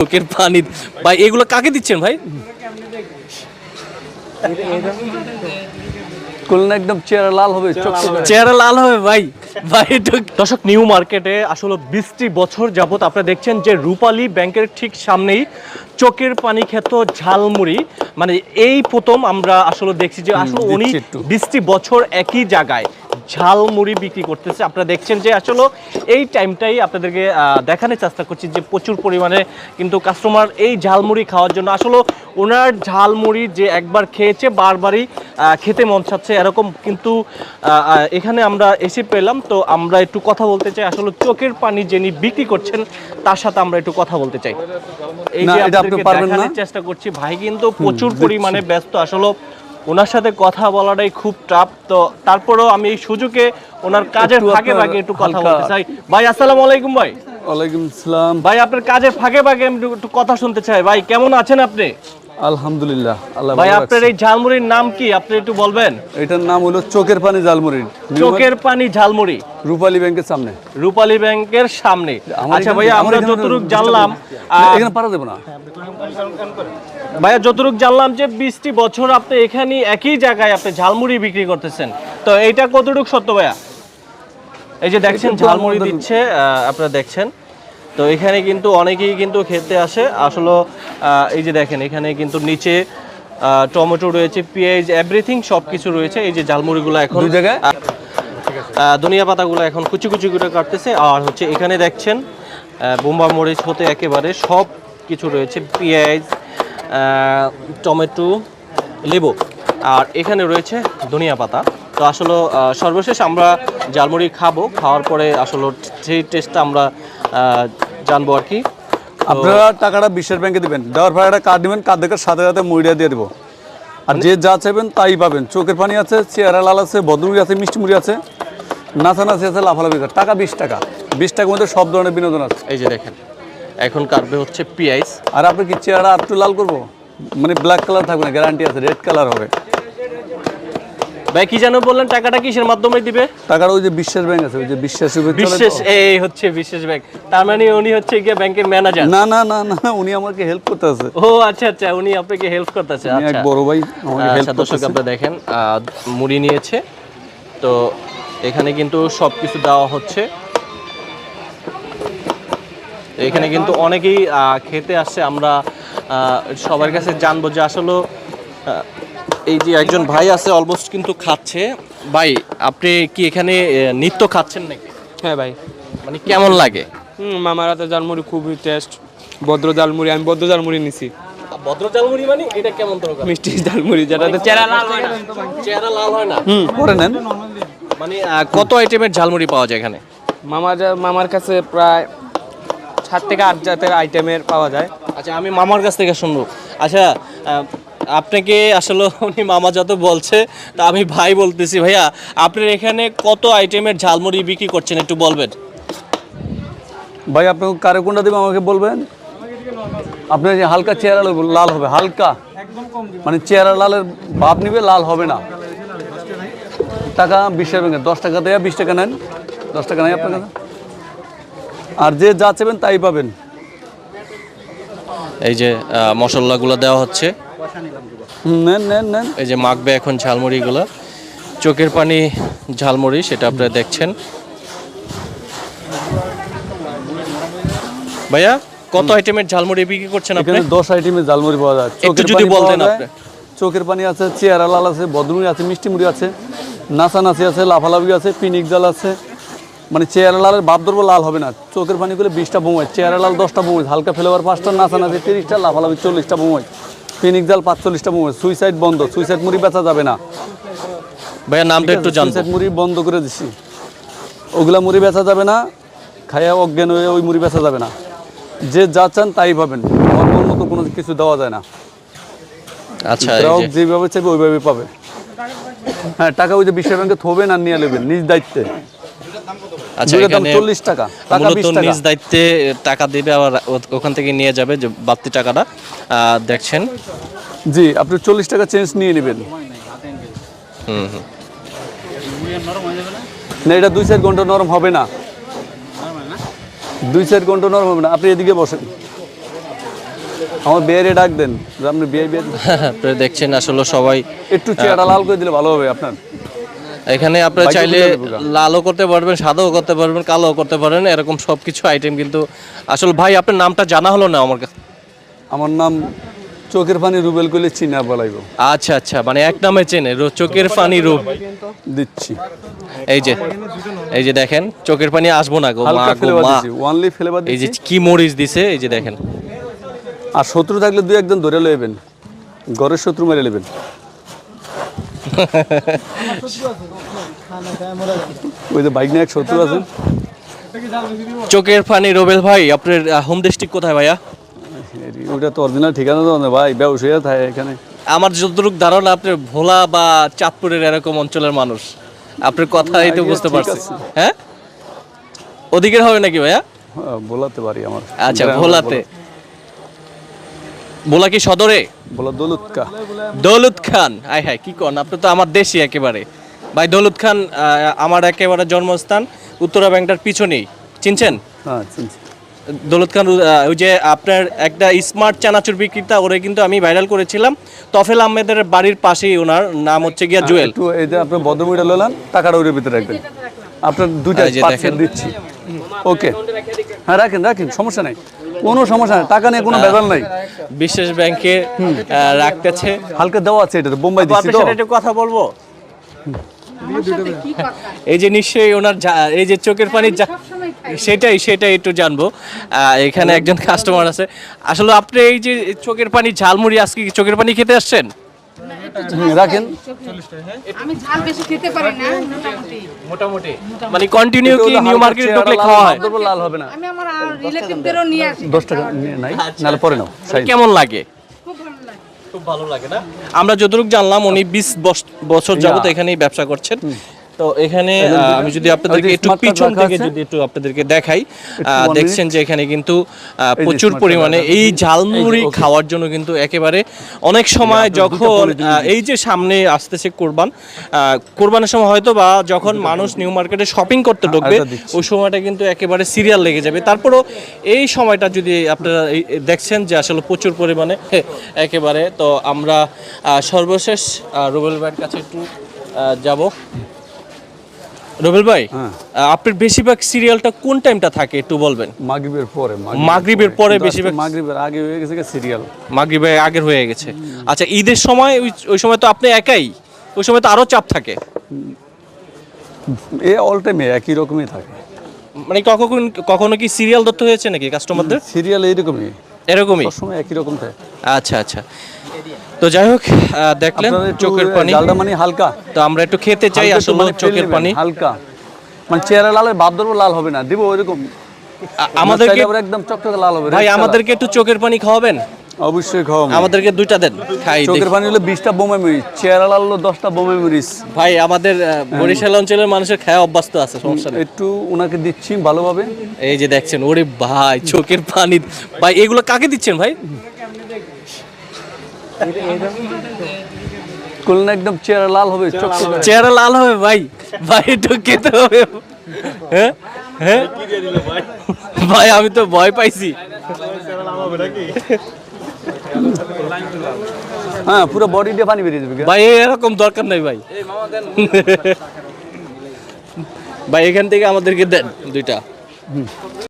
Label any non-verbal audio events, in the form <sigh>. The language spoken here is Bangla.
চোখের পানি। ভাই এগুলো কাকে দিচ্ছেন ভাই? খুলনা একদম চেহারা লাল হবে চেহারা লাল হবে। ভাই। ভাই দর্শক নিউ মার্কেটে আসলে বিশটি বছর যাবত আপনারা দেখছেন যে রূপালী ব্যাংকের ঠিক সামনেই চোখের পানি খেত ঝালমুড়ি। মানে এই প্রথম আমরা আসলে দেখছি যে আসলে উনি। বিশটি বছর একই জায়গায়। ঝালমুড়ি বিক্রি করতেছে। আপনারা দেখছেন যে আসলে এই টাইমটাই আপনাদেরকে দেখানোর চেষ্টা করছি যে প্রচুর পরিমাণে কিন্তু কাস্টমার এই ঝালমুড়ি খাওয়ার জন্য আসলে ওনার ঝালমুড়ি যে একবার খেয়েছে বারবারই খেতে মন চাচ্ছে এরকম কিন্তু এখানে আমরা এসে পেলাম। তো আমরা একটু কথা বলতে চাই। আসলে চোখের পানি যিনি বিক্রি করছেন তার সাথে আমরা একটু কথা বলতে চাই। এই যে আপনাদেরকে দেখানোর চেষ্টা করছি ভাই কিন্তু প্রচুর পরিমাণে ব্যস্ত। আসলে ওনার সাথে কথা বলাটাই খুব টাফ তো তারপরেও আমি এই সুযোগে ওনার কাজের ফাঁকে ফাঁকে একটু কথা বলতে চাই। ভাই আসসালামু আলাইকুম ভাই। ওয়ালাইকুম আসসালাম। ভাই আপনার কাজের ফাঁকে ফাঁকে আমি একটু কথা শুনতে চাই। ভাই কেমন আছেন আপনি? আলহামদুলিল্লাহ আল্লাহ ভাই আপনার। এই ঝালমুড়ির নাম কি? আপনি একটু বলবেন? এটার নাম হলো চোখের পানি জালমুড়ি চোখের পানি ঝালমুড়ি। রূপালী ব্যাংকের সামনে। রূপালী ব্যাংকের সামনে। আচ্ছা ভাইয়া আমার যতটুক জানলাম এখানে পারা দেবো না। ভাইয়া যতটুক জানলাম যে বিশটি বছর আপনি এখানে একই জায়গায় আপনি ঝালমুড়ি বিক্রি করতেছেন। তো এইটা কতটুকু সত্য ভাইয়া? এই যে দেখছেন ঝালমুড়ি দিচ্ছে আপনারা দেখছেন। তো এখানে কিন্তু অনেকেই কিন্তু খেতে আসে। আসলে এই যে দেখেন এখানে কিন্তু নিচে টমেটো রয়েছে পেঁয়াজ এভরিথিং সব কিছু রয়েছে। এই যে ঝালমুড়িগুলো এখন জায়গায়? ধনিয়া পাতাগুলো এখন কুচি কুচি করে কাটতেছে। আর হচ্ছে এখানে দেখছেন বোম্বা মরিচ হতে একেবারে সব কিছু রয়েছে পেঁয়াজ টমেটো লেবু। আর এখানে রয়েছে ধনিয়া পাতা। তো আসলে সর্বশেষ আমরা জালমুড়ি খাব। খাওয়ার পরে আসলে সেই টেস্টটা আমরা জানব আর কি। আপনারা টাকাটা বিশ্বের ব্যাংকে দিবেন। দেওয়ার পর একটা কার্ড দিবেন কার্ড দেখার সাথে সাথে মুড়িয়া দিয়ে দেবো। আর যে যা চাইবেন তাই পাবেন। চোখের পানি আছে চেহারা লাল আছে ভদ্রমুড়ি আছে মিষ্টি মুড়ি আছে নাচানাচি আছে লাফালাফি। টাকা বিশ টাকা। বিশ টাকার মধ্যে সব ধরনের বিনোদন আছে। এই যে দেখেন এখন কাটবে হচ্ছে পেঁয়াজ আর আপনি কি চেহারা আর একটু লাল করব? মানে ব্ল্যাক কালার থাকবে না গ্যারান্টি আছে রেড কালার হবে। ভাই কি যেন বললেন টাকাটা কিসের মাধ্যমে দিবে? টাকাটা ওই যে বিশ্বাস ব্যাংক আছে ওই যে বিশ্বাস তো। এই হচ্ছে বিশেষ ব্যাংক। তার মানে উনি হচ্ছে গিয়ে ব্যাংকের ম্যানেজার। না না না না উনি আমাকে হেল্প করতে আছে। ও আচ্ছা আচ্ছা উনি আপনাকে হেল্প করতেছে উনি এক আচ্ছা। বড় ভাই আমাকে হেল্প দর্শক করতেছে। আপনারা দেখেন মুড়ি নিয়েছে। তো এখানে কিন্তু সব কিছু দেওয়া হচ্ছে। এখানে কিন্তু অনেকেই আহ, খেতে আসছে। আমরা আহ, সবার কাছে জানব যে আসলে এই যে একজন ভাই আছে অলমোস্ট কিন্তু খাচ্ছে। ভাই আপনি কি এখানে নিত্য খাচ্ছেন নাকি? হ্যাঁ ভাই। মানে কেমন লাগে? হুম মামার হাতে জালমুড়ি খুবই টেস্ট ভদ্র জালমুড়ি আমি ভদ্র জালমুড়ি নিছি। ভদ্র চালমুড়ি মানে? এটা কেমন তরকারি মিষ্টি জালমুড়ি যেটাতে চেরা লাল হয় না। চেহারা লাল হয় না? হুম। করে নেন। মানে কত আইটেমের ঝালমুড়ি পাওয়া যায় এখানে? মামার যা- মামার কাছে প্রায় সাত থেকে আট জাতের আইটেমের পাওয়া যায়। আচ্ছা আমি মামার কাছ থেকে শুনব। আচ্ছা আপনাকে আসলে <laughs> উনি মামা যত বলছে তা আমি ভাই বলতেছি। ভাইয়া আপনার এখানে কত আইটেমের ঝালমুড়ি বিক্রি করছেন একটু বলবেন? ভাই আপনাকে কারে কোনটা দেবে আমাকে বলবেন? আপনার যে হালকা চেহারা লাল- হবে হালকা। মানে চেহারা লালের ভাব নিবে লাল হবে না। টাকা বিশ টাকা দশ টাকা দেয়া বিশ টাকা নেন। দশ টাকা নেই আপনার কাছে? আর যে যা চাইবেন তাই পাবেন। এই যে মশলাগুলো দেওয়া হচ্ছে। নেন নেন নেন। এই যে মাখবে এখন ঝালমুড়িগুলো। চোখের পানি ঝালমুড়ি সেটা আপনারা দেখছেন। ভাইয়া কত আইটেমের ঝালমুড়ি বিক্রি করছেন আপনি? এখানে দশ আইটেমের জালমুড়ি পাওয়া যায়। একটু চোখের যদি বলতেন আপনি। চোখের পানি আছে চেহারা লাল আছে বদরুনি আছে মিষ্টি মুড়ি আছে নাচানাচি আছে লাফালাফি আছে পিনিক জাল আছে। মানে চেহারা লালের বাপ ধরবো লাল হবে না। চোখের পানি করলে বিশটা বোমায় চেহারা লাল দশটা বোমাই হালকা ফ্লেভার পাঁচটা নাচানাচি তিরিশটা লাফালাফি চল্লিশটা বোমাই পিনিক জাল পাঁচচল্লিশটা বোমাই সুইসাইড বন্ধ সুইসাইড মুড়ি বেচা যাবে না। ভাইয়া নামটা একটু সুইসাইড মুড়ি বন্ধ করে দিছি। ওগুলা মুড়ি বেচা যাবে না খাইয়া অজ্ঞান হয়ে ওই মুড়ি বেচা যাবে না। যে যা চান তাই পাবেন। অন্য মতো কোনো কিছু দেওয়া যায় না। আচ্ছা গ্রাহক যেভাবে চাইবে ওইভাবে পাবে। হ্যাঁ টাকা ওই যে বিশ্ব ব্যাংকে থবেন আর নিয়ে নেবেন নিজ দায়িত্বে। আচ্ছা এখানে টাকা টাকা মূলত নিজ দায়িত্বে টাকা দেবে আবার ওখান থেকে নিয়ে যাবে যে বাড়তি টাকাটা। দেখছেন। জি আপনি চল্লিশ টাকা চেঞ্জ নিয়ে নেবেন। হুম হুম। না এটা দুই চার ঘণ্টা নরম হবে না। দুই চার ঘণ্টা নরম হবে না। আপনি এদিকে বসেন। আমার বিয়ে ডাক দেন আপনি বিয়ে বিয়ে <laughs> দেখছেন আসলে সবাই একটু চেহারা লাল করে দিলে ভালো হবে আপনার। এখানে আপনি চাইলে লালও করতে পারবেন সাদাও করতে পারবেন কালোও করতে পারেন এরকম সব কিছু আইটেম কিন্তু আসলে ভাই আপনার নামটা জানা হলো না আমার কাছে? আমার নাম চোখের পানি রুবেল করলে চিনা বলাইব। আচ্ছা আচ্ছা মানে এক নামে চেনে চোখের পানি রূপ দিচ্ছি। এই যে এই যে দেখেন চোখের পানি আসব না গো মা গো মা। ফ্লেভার এই যে কি মরিচ দিছে এই যে দেখেন। আর শত্রু থাকলে দুই একজন ধরে লইবেন ঘরের শত্রু মেরে নেবেন ওই যে বাইক নিয়ে এক শত্রু আছে। চোখের পানি রোবেল ভাই আপনার হোম ডিস্ট্রিক্ট কোথায় ভাইয়া? ওইটা তো অরিজিনাল ঠিকানা তো ভাই ব্যবসায়ী থাকে এখানে। আমার যতটুকু ধারণা আপনি ভোলা বা চাঁদপুরের এরকম অঞ্চলের মানুষ। আপনার কথা এই তো বুঝতে ঠিক পারছি। হ্যাঁ? ওদিকের হবে নাকি ভাইয়া? হ্যাঁ, বলাতে পারি আমার। আচ্ছা ভোলাতে। ভোলা কি সদরে? বলো বলা দৌলতকা দৌলত খান। আয় হায় কি কন? আপনি তো আমার দেশি একেবারে। ভাই দৌলত খান আমার একেবারে জন্মস্থান উত্তরা ব্যাংকটার পিছনেই। চিনছেন? হ্যাঁ চিনছি। দৌলত খান ওই যে আপনার একটা স্মার্ট চানাচুর বিক্রেতা ওরে কিন্তু আমি ভাইরাল করেছিলাম। তফেল আহমেদের বাড়ির পাশেই ওনার নাম হচ্ছে গিয়া জুয়েল। যে আপনার ভদ্রমহিলা লইলাম টাকাটা ওর ভিতরে রাখবেন। আপনার দুইটা এই যে দিচ্ছি। ওকে। হ্যাঁ রাখেন রাখেন সমস্যা নাই। কোনো সমস্যা নাই টাকা নিয়ে কোনো ভেজাল নাই। বিশেষ ব্যাংকে রাখতেছে। হালকা দেওয়া আছে এটা বোম্বাই দিচ্ছি তো। একটু কথা বলব? এই যে নিশ্চয়ই ওনার এই যে চোখের পানি সেটাই সেটাই একটু জানব। এখানে একজন কাস্টমার আছে। আসলে আপনি এই যে চোখের পানি ঝালমুড়ি আজকে কি চোখের পানি খেতে আসছেন? রাখেন। আমি ঝাল বেশি খেতে পারি না মোটামুটি মোটামুটি। মানে কন্টিনিউ কি নিউ মার্কেট ঢুকলে খাওয়া হয়? লাল হবে না। আমি আমার রিলেটিভদেরও নিয়ে আসি। দশ টাকা নাই নালে পরে নাও কেমন লাগে? লাগে। খুব ভালো লাগে না? আমরা যতটুকু জানলাম উনি বিশ বছর যাবত এখানেই ব্যবসা করছেন। তো এখানে আমি যদি আপনাদেরকে একটু পিছন থেকে যদি একটু আপনাদেরকে দেখাই দেখছেন যে এখানে কিন্তু প্রচুর পরিমাণে এই ঝালমুড়ি খাওয়ার জন্য কিন্তু একেবারে অনেক সময় যখন এই যে সামনে আসতেছে কোরবান কোরবানের সময় হয়তো বা যখন মানুষ নিউ মার্কেটে শপিং করতে ঢুকবে ওই সময়টা কিন্তু একেবারে সিরিয়াল লেগে যাবে। তারপরও এই সময়টা যদি আপনারা দেখছেন যে আসলে প্রচুর পরিমাণে <laughs> একেবারে তো আমরা সর্বশেষ রুবেল ভাইয়ের কাছে একটু যাব। রুবেল ভাই হ্যাঁ। আপনার বেশিরভাগ সিরিয়ালটা কোন টাইমটা থাকে একটু বলবেন? মাগরিবের পরে মাগরিবের পরে বেশিরভাগ- মাগরিবের আগে হয়ে গেছে সিরিয়াল মাগরিবে আগের হয়ে গেছে। আচ্ছা ঈদের সময় ওই ওই সময় তো আপনি একাই? ওই সময় তো আরও চাপ থাকে। এ অল টাইমে একই রকমই থাকে। মানে কখন কখনো কি সিরিয়াল ধরতে হয়েছে নাকি কাস্টমারদের সিরিয়াল এইরকমই। এরকমই? সবসময় একই রকম থাকে। আচ্ছা আচ্ছা। তো যাই হোক দেখলেন চোখের পানি। জালটা মানে হালকা। তো আমরা একটু খেতে চাই আসলে মানে চোখের পানি। হালকা। মানে চেহারা লালের ভাব ধরবো লাল হবে না দিব ওইরকম। আমাদেরকে একদম চকচকে লাল হবে ভাই আমাদেরকে একটু চোখের পানি খাওয়াবেন? অবশ্যই খাওয়া আমাদেরকে দুইটা দেন খাই চোখের পানি হলো বিশটা বোমা মরিচ চেহারা লাল হলো দশটা বোমা মরিচ ভাই আমাদের আহ, বরিশাল অঞ্চলের মানুষের খায় অভ্যস্ত আছে সমস্যা নেই। একটু ওনাকে দিচ্ছি ভালোভাবে। এই যে দেখছেন ওরে ভাই চোখের পানি। ভাই এগুলো কাকে দিচ্ছেন ভাই? করলেন একদম চেহারা লাল হবে চেহারা লাল হবে। ভাই। ভাই একটু খেতে হবে। হ্যাঁ? হ্যাঁ? ভাই? আমি তো ভয় পাইছি। হ্যাঁ পুরো বডি দিয়ে পানি বেরিয়ে যাবে ভাই এরকম দরকার নাই ভাই। ভাই এখান থেকে আমাদেরকে দেন দুইটা।